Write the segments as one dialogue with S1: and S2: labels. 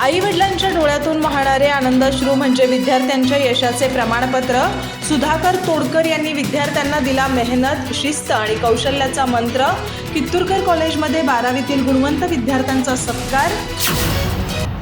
S1: आई वडिलांच्या डोळ्यातून वाहणारे आनंदश्रू म्हणजे विद्यार्थ्यांच्या यशाचे प्रमाणपत्र. सुधाकर तोडकर यांनी विद्यार्थ्यांना दिला मेहनत शिस्त आणि कौशल्याचा मंत्र. कित्तूरकर कॉलेजमध्ये बारावीतील गुणवंत विद्यार्थ्यांचा सत्कार.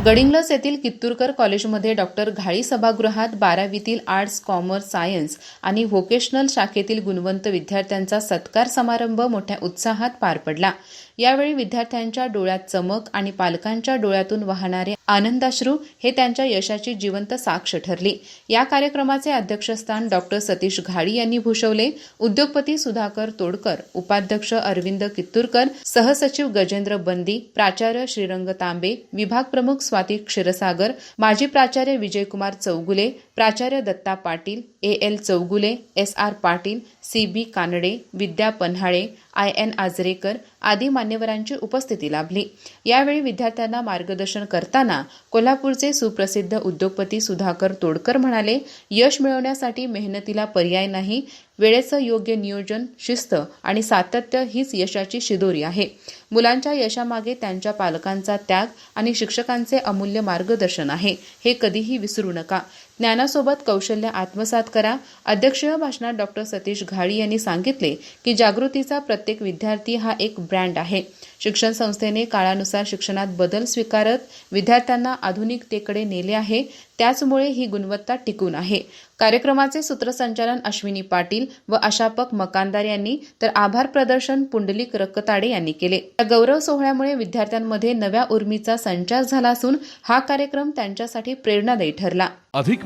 S2: गडिंग्लस येथील कित्तूरकर कॉलेजमध्ये डॉक्टर घाळी सभागृहात बारावीतील आर्ट्स कॉमर्स सायन्स आणि व्होकेशनल शाखेतील गुणवंत विद्यार्थ्यांचा सत्कार समारंभ मोठ्या उत्साहात पार पडला. यावेळी विद्यार्थ्यांच्या डोळ्यात चमक आणि पालकांच्या डोळ्यातून वाहणारे आनंदाश्रू हे त्यांच्या यशाची जिवंत साक्ष ठरली. या कार्यक्रमाचे अध्यक्षस्थान डॉक्टर सतीश घाडी यांनी भूषवले. उद्योगपती सुधाकर तोडकर उपाध्यक्ष अरविंद कित्तूरकर सहसचिव गजेंद्र बंदी प्राचार्य श्रीरंग तांबे विभाग प्रमुख स्वाती क्षीरसागर माजी प्राचार्य विजयकुमार चौगुले प्राचार्य Datta Patil A L Chougule S R Patil C B Kanade Vidya Panhale I N Ajrekar आदी मान्यवरांची उपस्थिती लाभली. यावेळी विद्यार्थ्यांना मार्गदर्शन करताना कोल्हापूरचे सुप्रसिद्ध उद्योगपती सुधाकर तोडकर म्हणाले यश मिळवण्यासाठी मेहनतीला पर्याय नाही वेळेचं योग्य नियोजन शिस्त आणि सातत्य हीच यशाची शिदोरी आहे. मुलांच्या यशामागे त्यांच्या पालकांचा त्याग आणि शिक्षकांचे अमूल्य मार्गदर्शन आहे. हे कधीही विसरू नका. ज्ञानासोबत कौशल्य आत्मसात करा. अध्यक्षीय भाषणात डॉक्टर सतीश घाडी यांनी सांगितले की जागृतीचा प्रत्येक विद्यार्थी हा एक ब्रँड आहे. शिक्षण संस्थेने काळानुसार शिक्षणात बदल स्वीकारत विद्यार्थ्यांना आधुनिकतेकडे नेले आहे. त्याचमुळे ही गुणवत्ता टिकून आहे. कार्यक्रमाचे सूत्रसंचालन अश्विनी पाटील व अशापक मकानदार यांनी तर आभार प्रदर्शन पुंडलिक रक्कताडे यांनी केले. या गौरव सोहळ्यामुळे विद्यार्थ्यांमध्ये नव्या उर्मीचा संचार झाला असून हा कार्यक्रम त्यांच्यासाठी प्रेरणादायी ठरला.
S3: अधिक